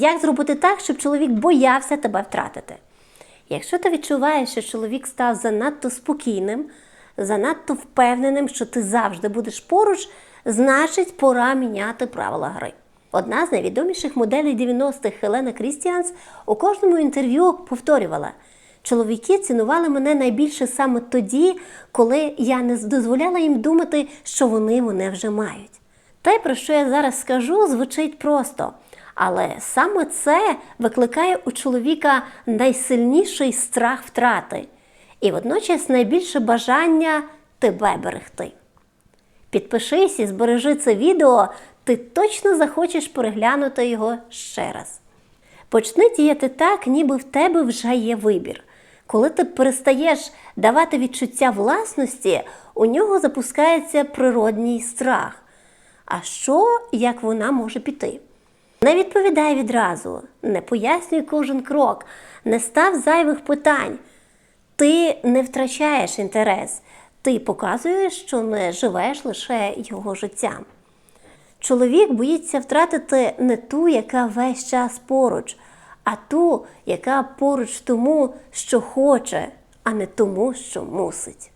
Як зробити так, щоб чоловік боявся тебе втратити? Якщо ти відчуваєш, що чоловік став занадто спокійним, занадто впевненим, що ти завжди будеш поруч, значить пора міняти правила гри. Одна з найвідоміших моделей 90-х Хелена Крістіанс у кожному інтерв'ю повторювала: чоловіки цінували мене найбільше саме тоді, коли я не дозволяла їм думати, що вони мене вже мають. Те, про що я зараз скажу, звучить просто. Але саме це викликає у чоловіка найсильніший страх втрати і водночас найбільше бажання тебе берегти. Підпишись і збережи це відео, ти точно захочеш переглянути його ще раз. Почни діяти так, ніби в тебе вже є вибір. Коли ти перестаєш давати відчуття власності, у нього запускається природній страх. А що, як вона може піти? Не відповідай відразу, не пояснюй кожен крок, не став зайвих питань. Ти не втрачаєш інтерес, ти показуєш, що не живеш лише його життям. Чоловік боїться втратити не ту, яка весь час поруч, а ту, яка поруч тому, що хоче, а не тому, що мусить.